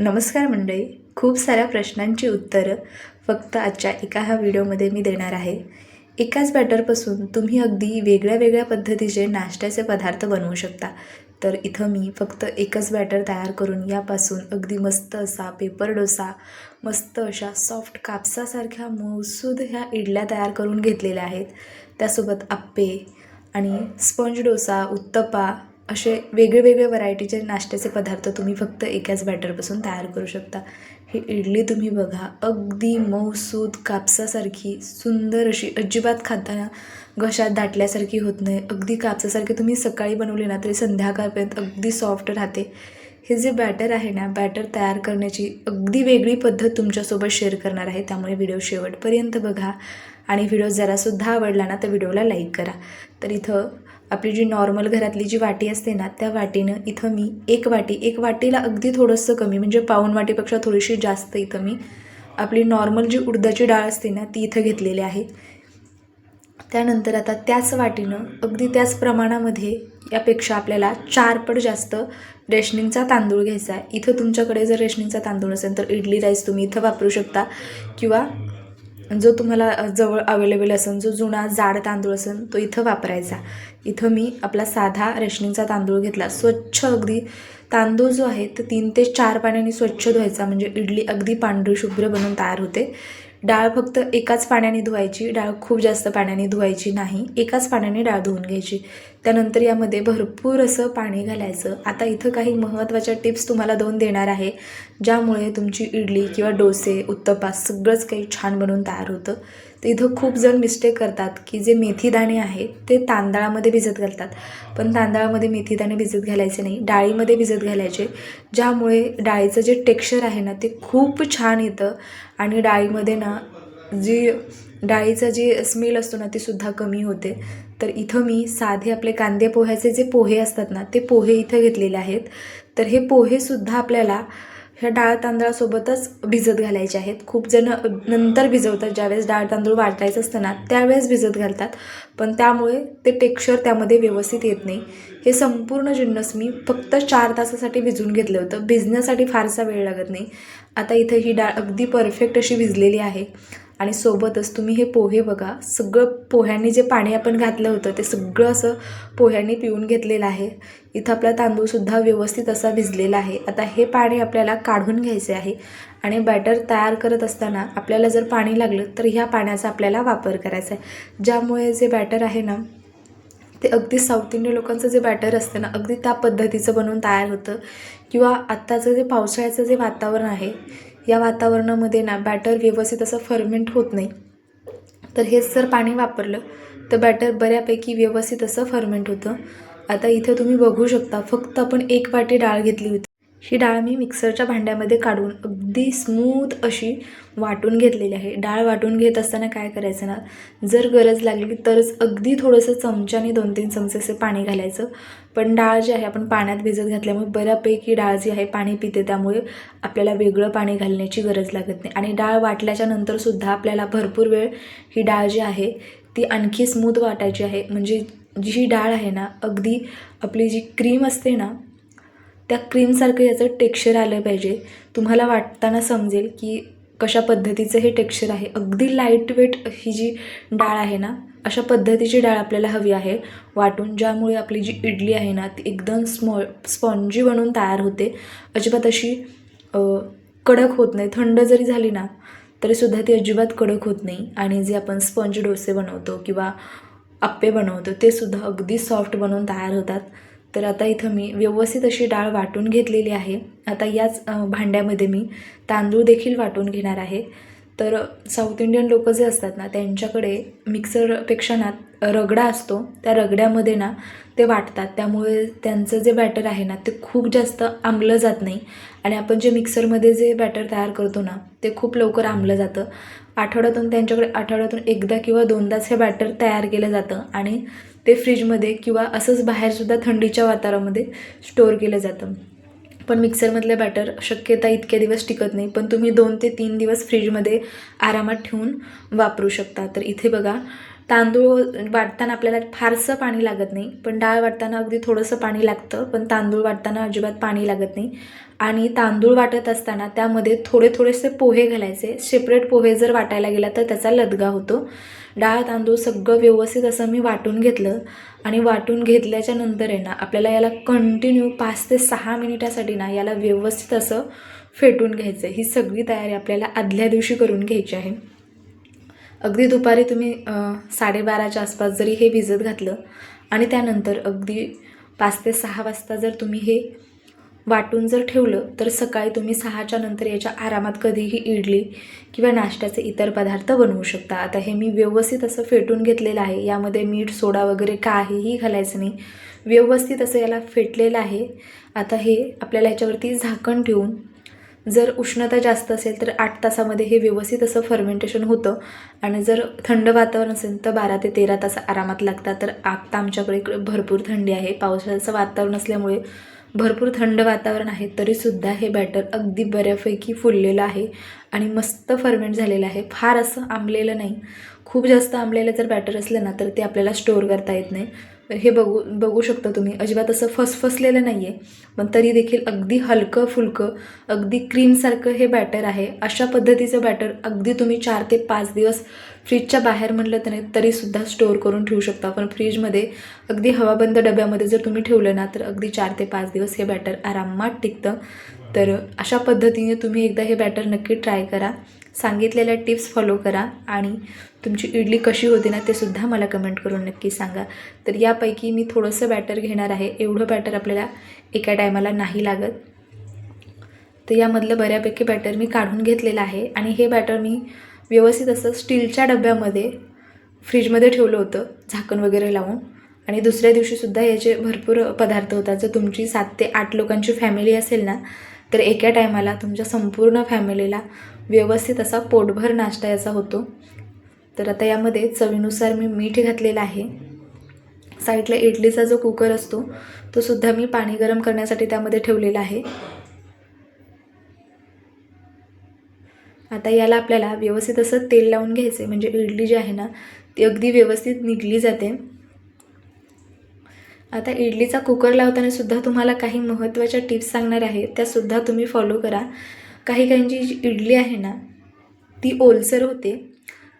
नमस्कार मंडळी. खूप साऱ्या प्रश्नांची उत्तरं फक्त आजच्या एका ह्या व्हिडिओमध्ये मी देणार आहे. एकाच बॅटरपासून तुम्ही अगदी वेगळ्या वेगळ्या पद्धतीचे नाश्त्याचे पदार्थ बनवू शकता. तर इथं मी फक्त एकच बॅटर तयार करून यापासून अगदी मस्त असा पेपर डोसा मस्त अशा सॉफ्ट कापसासारख्या मऊसूद ह्या इडल्या तयार करून घेतलेल्या आहेत. त्यासोबत आप्पे आणि स्पंज डोसा उत्तप्पा असे वेगळे वेगळे व्हरायटीचे नाश्त्याचे पदार्थ तुम्ही फक्त एकाच बॅटरपासून तयार करू शकता. ही इडली तुम्ही बघा अगदी मऊसूद कापसासारखी सुंदर अशी अजिबात खाताना घशात दाटल्यासारखी होत नाही. अगदी कापसासारखी तुम्ही सकाळी बनवली ना तरी संध्याकाळपर्यंत अगदी सॉफ्ट राहते. हे जे बॅटर आहे ना बॅटर तयार करण्याची अगदी वेगळी पद्धत तुमच्यासोबत शेअर करणार आहे. त्यामुळे व्हिडिओ शेवटपर्यंत बघा आणि व्हिडिओ जरासुद्धा आवडला ना तर व्हिडिओला लाईक करा. तर इथं आपली जी नॉर्मल घरातली जी वाटी असते ना त्या वाटीनं इथं मी एक वाटी एक वाटीला अगदी थोडंसं कमी म्हणजे पाऊण वाटीपेक्षा थोडीशी जास्त इथं मी आपली नॉर्मल जी उडदाची डाळ असते ना ती इथं घेतलेली आहे. त्यानंतर आता त्याच वाटीनं अगदी त्याच प्रमाणामध्ये यापेक्षा आपल्याला चार पट जास्त रेशनिंगचा तांदूळ घ्यायचा आहे. इथं तुमच्याकडे जर रेशनिंगचा तांदूळ असेल तर इडली राईस तुम्ही इथं वापरू शकता किंवा जो तुम्हाला जवळ अवेलेबल असेल जो जुना जाड तांदूळ असेल तो इथं वापरायचा. इथं मी आपला साधा रेशनिंगचा तांदूळ घेतला. स्वच्छ अगदी तांदूळ जो आहे तो तीन ते चार पाण्याने स्वच्छ धुवायचा. म्हणजे इडली अगदी पांढरी शुभ्र बनून तयार होते. डाळ फक्त एकाच पाण्याने धुवायची डाळ खूप जास्त पाण्याने धुवायची नाही एकाच पाण्याने डाळ धुवून घ्यायची. त्यानंतर यामध्ये भरपूर असं पाणी घालायचं. आता इथं काही महत्त्वाच्या टिप्स तुम्हाला दोन देणार आहे ज्यामुळे तुमची इडली किंवा डोसे उत्तप्पा सगळंच काही छान बनवून तयार होतं. तर इथं खूप जण मिस्टेक करतात की जे मेथीदाणे आहेत ते तांदळामध्ये भिजत घालतात. पण तांदळामध्ये मेथीदाणे भिजत घालायचे नाही डाळीमध्ये भिजत घालायचे ज्यामुळे डाळीचं जे टेक्स्चर आहे ना ते खूप छान येतं. आणि डाळीमध्ये ना जी डाळीचा जी स्मेल असतो ना ती सुद्धा कमी होते. तर इथं मी साधे आपले कांदे पोह्याचे जे पोहे असतात ना ते पोहे इथं घेतलेले आहेत. तर हे पोहेसुद्धा आपल्याला ह्या डाळ तांदळासोबतच भिजत घालायचे आहेत. खूप जण नंतर भिजवतात ज्यावेळेस डाळ तांदूळ वाटायचं असतं ना त्यावेळेस भिजत घालतात. पण त्यामुळे ते टेक्स्चर त्यामध्ये व्यवस्थित येत नाही. हे संपूर्ण जिन्नस मी फक्त चार तासासाठी भिजवून घेतलं होतं. भिजण्यासाठी फारसा वेळ लागत नाही. आता इथं ही डाळ अगदी परफेक्ट अशी भिजलेली आहे. आणि सोबतच तुम्ही हे पोहे बघा सगळं पोह्यांनी जे पाणी आपण घातलं होतं ते सगळं असं पोह्यांनी पिऊन घेतलेलं आहे. इथं आपला तांदूळसुद्धा व्यवस्थित असा भिजलेला आहे. आता हे पाणी आपल्याला काढून घ्यायचे आहे आणि बॅटर तयार करत असताना आपल्याला जर पाणी लागलं तर ह्या पाण्याचा आपल्याला वापर करायचा आहे. ज्यामुळे जे बॅटर आहे ना ते अगदी साऊथ इंडियन लोकांचं जे बॅटर असतं ना अगदी त्या पद्धतीचं बनवून तयार होतं. किंवा आत्ताचं जे पावसाळ्याचं जे वातावरण आहे या वातावरणामध्ये ना बॅटर व्यवस्थित असं फर्मेंट होत नाही. तर हेच जर पाणी वापरलं तर बॅटर बऱ्यापैकी व्यवस्थित असं फर्मेंट होतं. आता इथं तुम्ही बघू शकता फक्त आपण एक वाटी डाळ घेतली होती. ही डाळ मी मिक्सरच्या भांड्यामध्ये काढून अगदी स्मूथ अशी वाटून घेतलेली आहे. डाळ वाटून घेत असताना काय करायचं ना जर गरज लागली तरच अगदी थोडंसं चमच्याने दोन तीन चमचे असे पाणी घालायचं. पण डाळ जी आहे आपण पाण्यात भिजत घातल्यामुळे बऱ्यापैकी डाळ जी आहे पाणी पिते. त्यामुळे आपल्याला वेगळं पाणी घालण्याची गरज लागत नाही. आणि डाळ वाटल्याच्या नंतरसुद्धा आपल्याला भरपूर वेळ ही डाळ जी आहे ती आणखी स्मूथ वाटायची आहे. म्हणजे जी ही डाळ आहे ना अगदी आपली जी क्रीम असते ना त्या क्रीमसारखं याचं टेक्स्चर आलं पाहिजे. तुम्हाला वाटताना समजेल की कशा पद्धतीचं हे टेक्स्चर आहे. अगदी लाइट वेट ही जी डाळ आहे ना अशा पद्धतीची डाळ आपल्याला हवी आहे. वाटून ज्यामुळे आपली जी इडली आहे ना ती एकदम स्मॉ स्पॉन्जी बनून तयार होते. अजिबात अशी कडक होत नाही. थंड जरी झाली ना तरीसुद्धा ती अजिबात कडक होत नाही. आणि जे आपण स्पंज डोसे बनवतो किंवा आप्पे बनवतो ते सुद्धा अगदी सॉफ्ट बनवून तयार होतात. तर आता इथं मी व्यवस्थित अशी डाळ वाटून घेतलेली आहे. आता याच भांड्यामध्ये मी तांदूळ देखील वाटून घेणार आहे. तर साऊथ इंडियन लोक जे असतात ना त्यांच्याकडे मिक्सरपेक्षा ना रगडा असतो. त्या रगड्यामध्ये ना ते वाटतात. त्यामुळे त्यांचं जे बॅटर आहे ना ते खूप जास्त आंबलं जात नाही. आणि आपण जे मिक्सरमध्ये जे बॅटर तयार करतो ना ते खूप लवकर आंबलं जातं. आठवड्यातून त्यांच्याकडे आठवड्यातून एकदा किंवा दोनदाच हे बॅटर तयार केलं जातं. आणि ते फ्रीजमध्ये किंवा असंच बाहेरसुद्धा थंडीच्या वातावरणामध्ये स्टोअर केलं जातं. पण मिक्सरमधलं बॅटर शक्यता इतके दिवस टिकत नाही पण तुम्ही दोन ते तीन दिवस फ्रीजमध्ये आरामात ठेवून वापरू शकता. तर इथे बघा तांदूळ वाटताना आपल्याला फारसं पाणी लागत नाही पण डाळ वाटताना अगदी थोडंसं पाणी लागतं पण तांदूळ वाटताना अजिबात पाणी लागत नाही. आणि तांदूळ वाटत असताना त्यामध्ये थोडे थोडेसे पोहे घालायचे. सेपरेट पोहे जर वाटायला गेला तर त्याचा लदगा होतो. डाळ तांदूळ सगळं व्यवस्थित असं मी वाटून घेतलं. आणि वाटून घेतल्याच्या नंतर आहे ना आपल्याला याला कंटिन्यू पाच ते सहा मिनिटासाठी ना याला व्यवस्थित असं फेटून घ्यायचं. ही सगळी तयारी आपल्याला आदल्या दिवशी करून घ्यायची आहे. अगदी दुपारी तुम्ही साडेबाराच्या आसपास जरी हे भिजत घातलं आणि त्यानंतर अगदी पाच ते सहा वाजता जर तुम्ही हे वाटून जर ठेवलं तर सकाळी तुम्ही सहाच्या नंतर याच्या आरामात कधीही इडली किंवा नाश्त्याचे इतर पदार्थ बनवू शकता. आता हे मी व्यवस्थित असं फेटून घेतलेलं आहे. यामध्ये मीठ सोडा वगैरे काहीही घालायचं नाही. व्यवस्थित असं याला फेटलेलं आहे. आता हे आपल्याला याच्यावरती झाकण ठेवून जर उष्णता जास्त असेल तर आठ तासामध्ये हे व्यवस्थित असं फर्मेंटेशन होतं. आणि जर थंड वातावरण असेल तर बारा ते तेरा तास आरामात लागतात. तर आत्ता आमच्याकडे भरपूर थंडी आहे. पावसाचं वातावरण असल्यामुळे भरपूर थंड वातावरण आहे तरीसुद्धा हे बॅटर अगदी बऱ्यापैकी फुललेलं आहे आणि मस्त फर्मेंट झालेलं आहे. फार असं आंबलेलं नाही. खूप जास्त आंबलेलं जर बॅटर असलं ना तर ते आपल्याला स्टोअर करता येत नाही. हे बघू बघू शकता तुम्ही. अजिबात असं फसफसलेलं नाही आहे पण तरी देखील अगदी हलकं फुलकं अगदी क्रीमसारखं हे बॅटर आहे. अशा पद्धतीचं बॅटर अगदी तुम्ही चार ते पाच दिवस फ्रीजच्या बाहेर म्हणलं तर तरीसुद्धा स्टोअर करून ठेवू शकता पण फ्रीजमध्ये अगदी हवाबंद डब्यामध्ये जर तुम्ही ठेवलं ना तर अगदी चार ते पाच दिवस हे बॅटर आरामात टिकतं. तर अशा पद्धतीने तुम्ही एकदा हे बॅटर नक्की ट्राय करा. सांगितलेल्या टिप्स फॉलो करा आणि तुमची इडली कशी होते ना ते सुद्धा मला कमेंट करून नक्की सांगा. तर यापैकी मी थोडंसं बॅटर घेणार आहे. एवढं बॅटर आपल्याला एका टायमाला नाही लागत. तर यामधलं बऱ्यापैकी बॅटर मी काढून घेतलेलं आहे. आणि हे बॅटर मी व्यवस्थित असं स्टीलच्या डब्यामध्ये फ्रीजमध्ये ठेवलं होतं झाकण वगैरे लावून. आणि दुसऱ्या दिवशीसुद्धा याचे भरपूर पदार्थ होतात जर तुमची सात ते आठ लोकांची फॅमिली असेल ना तर एका टायमाला तुमच्या संपूर्ण फॅमिलीला व्यवस्थित असा पोटभर नाश्ता याचा होतो. तर आता यामध्ये चवीनुसार मी मीठ घातलेलं आहे. साईडला इडलीचा जो कुकर असतो तो सुद्धा मी पाणी गरम करण्यासाठी त्यामध्ये ठेवलेला आहे. आता याला आपल्याला व्यवस्थित असं तेल लावून घ्यायचं म्हणजे इडली जी आहे ना ती अगदी व्यवस्थित निघली जाते. आता इडलीचा कुकर लावताना सुद्धा तुम्हाला काही महत्त्वाच्या टिप्स सांगणार आहे. त्यासुद्धा तुम्ही फॉलो करा. काही काहींची जी इडली आहे ना ती ओलसर होते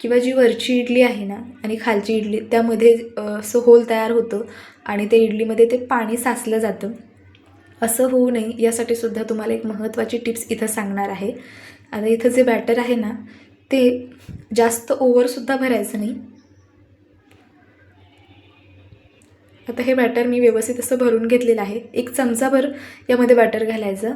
किंवा जी वरची इडली आहे ना आणि खालची इडली त्यामध्ये असं होल तयार होतं आणि त्या इडलीमध्ये ते पाणी साचलं जातं. असं होऊ नये यासाठी सुद्धा तुम्हाला एक महत्त्वाची टिप्स इथं सांगणार आहे. आता इथं जे बॅटर आहे ना ते जास्त ओव्हरसुद्धा भरायचं नाही. आता हे बॅटर मी व्यवस्थित असं भरून घेतलेलं आहे. एक चमचाभर यामध्ये बॅटर घालायचं.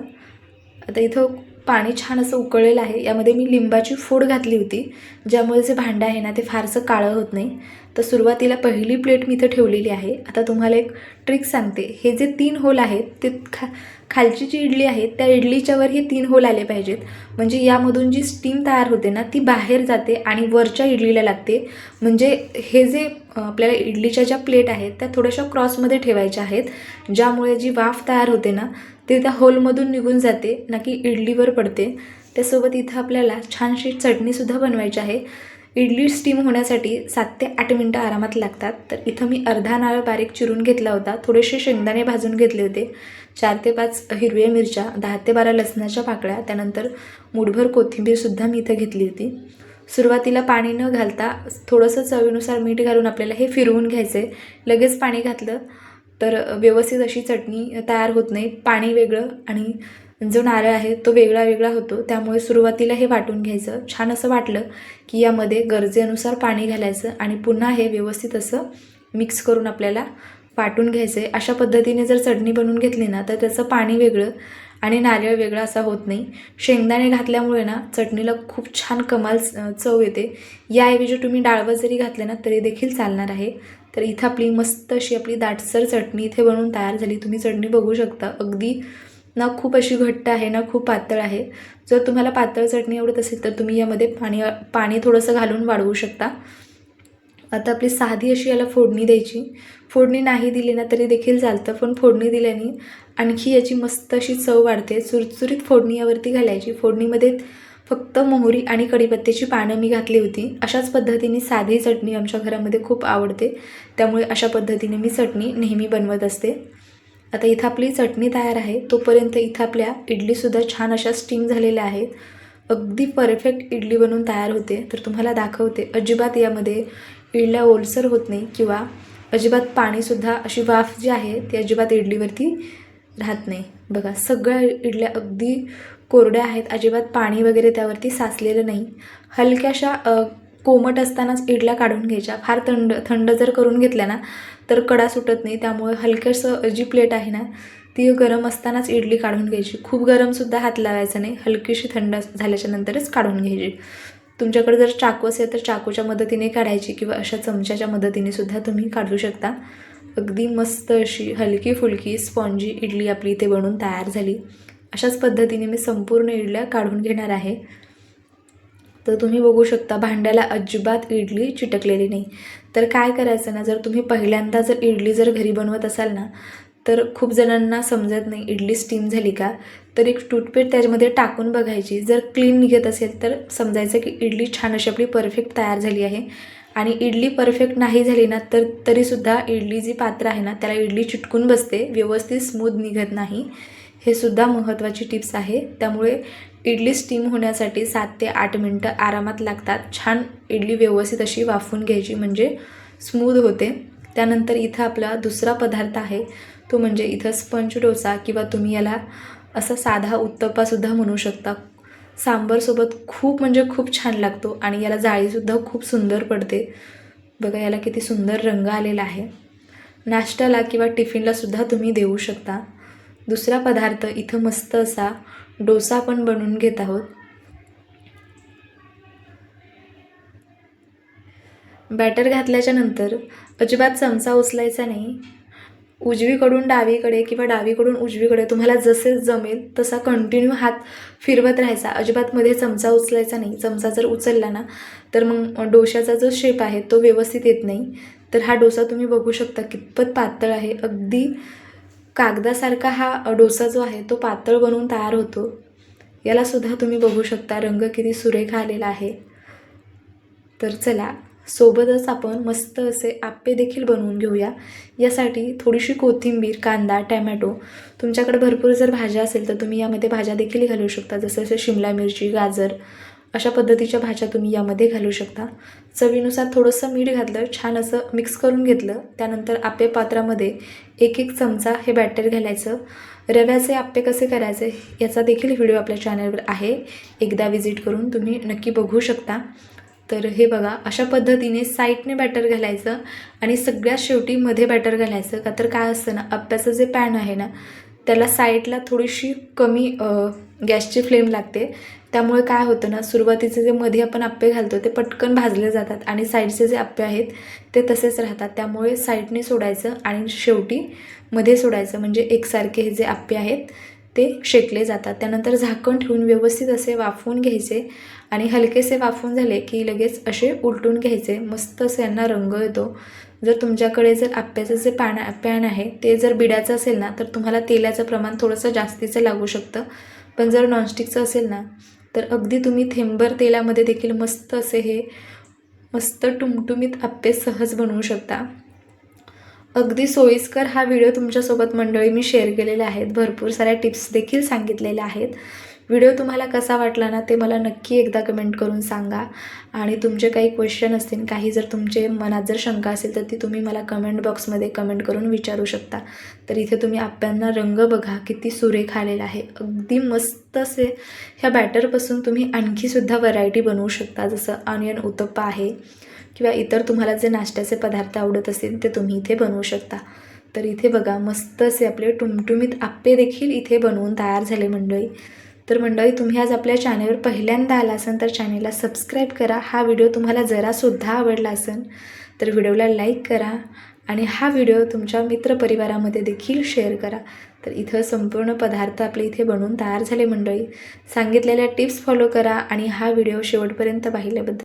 आता इथं पाणी छान असं उकळलेलं आहे. यामध्ये मी लिंबाची फोड घातली होती. ज्यामुळे जे भांडं आहे ना ते फारसं काळं होत नाही. तर सुरुवातीला पहिली प्लेट मी इथं ठेवलेली आहे. आता तुम्हाला एक ट्रिक सांगते. हे जे तीन होल आहेत ते खा खालची जी इडली आहे त्या इडलीच्यावर हे तीन होल आले पाहिजेत. म्हणजे यामधून जी स्टीम तयार होते ना ती बाहेर जाते आणि वरच्या इडलीला लागते. म्हणजे हे जे आपल्याला इडलीच्या ज्या प्लेट आहेत त्या थोड्याशा क्रॉसमध्ये ठेवायच्या आहेत. ज्यामुळे जी वाफ तयार होते ना ते त्या होलमधून निघून जाते ना की इडलीवर पडते. त्यासोबत इथं आपल्याला छानशी चटणीसुद्धा बनवायची आहे. इडली स्टीम होण्यासाठी सात ते आठ मिनटं आरामात लागतात. तर इथं मी अर्धा नारळ बारीक चिरून घेतला होता. थोडेसे शेंगदाणे भाजून घेतले होते. चार ते पाच हिरव्या मिरच्या दहा ते बारा लसणाच्या पाकळ्या त्यानंतर मुठभर कोथिंबीरसुद्धा मी इथं घेतली होती. सुरुवातीला पाणी न घालता थोडंसं चवीनुसार मीठ घालून आपल्याला हे फिरवून घ्यायचं आहे लगेच पाणी घातलं. तर व्यवस्थित अशी चटणी तयार होत नाही. पाणी वेगळं आणि जो नारळ आहे तो वेगळा वेगळा होतो. त्यामुळे सुरुवातीला हे वाटून घ्यायचं. छान असं वाटलं की यामध्ये गरजेनुसार पाणी घालायचं आणि पुन्हा हे व्यवस्थित असं मिक्स करून आपल्याला वाटून घ्यायचं आहे अशा पद्धतीने जर चटणी बनवून घेतली ना तर त्याचं पाणी वेगळं आणि नारळ वेगळा असा होत नाही. शेंगदाणे घातल्यामुळे ना चटणीला खूप छान कमाल च- चव येते. याऐवजी तुम्ही डाळवं जरी घातलं ना तरी देखील चालणार आहे. तर इथं आपली मस्त अशी आपली दाटसर चटणी इथे बनवून तयार झाली. तुम्ही चटणी बघू शकता. अगदी ना खूप अशी घट्ट आहे ना खूप पातळ आहे. जर तुम्हाला पातळ चटणी आवडत असेल तर तुम्ही यामध्ये पाणी पाणी थोडंसं घालून वाढवू शकता. आता आपली साधी अशी याला फोडणी द्यायची. फोडणी नाही दिली ना तरी देखील चालतं पण फोडणी दिल्याने आणखी याची मस्त अशी चव वाढते. चुरचुरीत फोडणी यावरती घालायची. फोडणीमध्ये फक्त मोहरी आणि कढीपत्त्याची पानं मी घातली होती. अशाच पद्धतीने साधी चटणी आमच्या घरामध्ये खूप आवडते. त्यामुळे अशा पद्धतीने मी चटणी नेहमी बनवत असते. आता इथं आपली चटणी तयार आहे. तोपर्यंत इथं आपल्या इडलीसुद्धा छान अशा स्टीम झालेल्या आहेत. अगदी परफेक्ट इडली बनवून तयार होते. तर तुम्हाला दाखवते अजिबात यामध्ये इडल्या ओलसर होत नाही किंवा अजिबात पाणीसुद्धा अशी वाफ जी आहे ती अजिबात इडलीवरती राहत नाही. बघा सगळ्या इडल्या अगदी कोरड्या आहेत अजिबात पाणी वगैरे त्यावरती साचलेलं नाही. हलक्याशा कोमट असतानाच इडल्या काढून घ्यायच्या. फार थंड थंड जर करून घेतल्या ना तर कडा सुटत नाही. त्यामुळे हलक्यासं जी प्लेट आहे ना ती गरम असतानाच इडली काढून घ्यायची. खूप गरमसुद्धा हात लावायचा नाही. हलकीशी थंड झाल्याच्या नंतरच काढून घ्यायची. तुमच्याकडे जर चाकू असेल तर चाकूच्या मदतीने काढायची किंवा अशा चमच्याच्या मदतीने सुद्धा तुम्ही काढू शकता. अगदी मस्त अशी हलकी फुलकी स्पॉन्जी इडली आपली इथे बनून तयार झाली. अशाच पद्धतीने मी संपूर्ण इडल्या काढून घेणार आहे. तर तुम्ही बघू शकता भांड्याला अजिबात इडली चिटकलेली नाही. तर काय करायचं ना जर तुम्ही पहिल्यांदा जर इडली जर घरी बनवत असाल ना तर खूप जणांना समजत नाही इडली स्टीम झाली का? तर एक टूथपेस्ट त्याच्यामध्ये टाकून बघायची. जर क्लीन निघत असेल तर समजायचं की इडली छान अशी आपली परफेक्ट तयार झाली आहे. आणि इडली परफेक्ट नाही झाली ना तर तरीसुद्धा इडली जी पात्र आहे ना त्याला इडली चिटकून बसते. व्यवस्थित स्मूथ निघत नाही. हे सुद्धा महत्त्वाची टिप्स आहे. त्यामुळे इडली स्टीम होण्यासाठी सात ते आठ मिनटं आरामात लागतात. छान इडली व्यवस्थित अशी वाफून घ्यायची म्हणजे स्मूद होते. त्यानंतर इथं आपला दुसरा पदार्थ आहे. तो म्हणजे इथं स्पंज डोसा किंवा तुम्ही याला असा साधा उत्तप्पासुद्धा म्हणू शकता. सांबरसोबत खूप म्हणजे खूप छान लागतो आणि याला जाळीसुद्धा खूप सुंदर पडते. बघा याला किती सुंदर रंग आलेला आहे. नाश्त्याला किंवा टिफिनलासुद्धा तुम्ही देऊ शकता. दुसरा पदार्थ इथं मस्त असा डोसा पण बनवून घेत आहोत. बॅटर घातल्याच्या नंतर अजिबात चमचा उचलायचा नाही. उजवीकडून डावीकडे किंवा डावीकडून उजवीकडे तुम्हाला जसे जमेल तसा कंटिन्यू हात फिरवत राहायचा. अजिबातमध्ये चमचा उचलायचा नाही. चमचा जर उचलला ना तर मग डोशाचा जो शेप आहे तो व्यवस्थित येत नाही. तर हा डोसा तुम्ही बघू शकता कितपत पातळ आहे. अगदी कागदासारखा हा डोसा जो आहे तो पातळ बनवून तयार होतो. यालासुद्धा तुम्ही बघू शकता रंग किती सुरेख आलेला आहे. तर चला सोबतच आपण मस्त असे आप्पे देखील बनवून घेऊया. यासाठी थोडीशी कोथिंबीर कांदा टॅमॅटो तुमच्याकडे भरपूर जर भाज्या असेल तर तुम्ही यामध्ये भाज्या देखील घालू शकता. जसं जसं शिमला मिरची गाजर अशा पद्धतीच्या भाज्या तुम्ही यामध्ये घालू शकता. चवीनुसार थोडंसं मीठ घातलं छान असं मिक्स करून घेतलं. त्यानंतर आप्पे पात्रामध्ये एक एक चमचा हे बॅटर घालायचं. रव्याचे आप्पे कसे करायचे याचा देखील व्हिडिओ आपल्या चॅनलवर आहे. एकदा व्हिजिट करून तुम्ही नक्की बघू शकता. तर हे बघा अशा पद्धतीने साईडने बॅटर घालायचं आणि सगळ्यात शेवटी मध्ये बॅटर घालायचं. का तर काय असतं ना आप्याचं जे पॅन आहे ना त्याला साईडला थोडीशी कमी गॅसची फ्लेम लागते. त्यामुळे काय होतं ना सुरुवातीचे जे मध्ये आपण आप्पे घालतो ते पटकन भाजले जातात आणि साईडचे जे आप्पे आहेत ते तसेच राहतात. त्यामुळे साईडने सोडायचं आणि शेवटी मध्ये सोडायचं. म्हणजे एकसारखे हे जे आप्पे आहेत ते शेकले जातात. त्यानंतर झाकण ठेवून व्यवस्थित असे वाफवून घ्यायचे आणि हलकेसे वाफवून झाले की लगेच असे उलटून घ्यायचे. मस्त असे यांना रंग येतो. जर तुमच्याकडे जर आप्याचं जे पॅन पॅन आहे ते जर बिड्याचं असेल ना तर तुम्हाला तेलाचं प्रमाण थोडंसं जास्तीचं लागू शकतं. पण जर नॉनस्टिकचं असेल ना तर अगदी तुम्ही थेंबर तेलामध्ये देखील मस्त असे हे मस्त टुमटुमीत आप्पे सहज बनवू शकता. अगदी सोयीस्कर हा व्हिडिओ तुमच्यासोबत मंडळी मी शेअर केलेले आहेत भरपूर साऱ्या टिप्स देखील सांगितलेल्या आहेत. व्हिडिओ तुम्हाला कसा वाटला ना ते मला नक्की एकदा कमेंट करून सांगा. आणि तुमचे काही क्वेश्चन असतील काही जर तुमचे मनात जर शंका असेल तर ती तुम्ही मला कमेंट बॉक्समध्ये कमेंट करून विचारू शकता. तर इथे तुम्ही आप्यांना रंग बघा किती सुरेख आलेला आहे. अगदी मस्त असे ह्या बॅटरपासून तुम्ही आणखीसुद्धा व्हरायटी बनवू शकता. जसं ऑनियन उत्तप्पा आहे किंवा इतर तुम्हाला जे नाश्त्याचे पदार्थ आवडत असतील ते तुम्ही इथे बनवू शकता. तर इथे बघा मस्त असे आपले टुमटुमीत आप्पे देखील इथे बनवून तयार झाले मंडळी. तर मंडळी तुम्ही आज आपल्या चॅनेलवर पहिल्यांदा आला असाल तर चॅनेलला सबस्क्राईब करा. हा व्हिडिओ तुम्हाला जरासुद्धा आवडला असेल तर व्हिडिओला लाईक करा आणि हा व्हिडिओ तुमच्या मित्रपरिवारामध्ये देखील शेअर करा. तर इथं संपूर्ण पदार्थ आपले इथे बनवून तयार झाले मंडळी. सांगितलेल्या टिप्स फॉलो करा आणि हा व्हिडिओ शेवटपर्यंत पाहिल्याबद्दल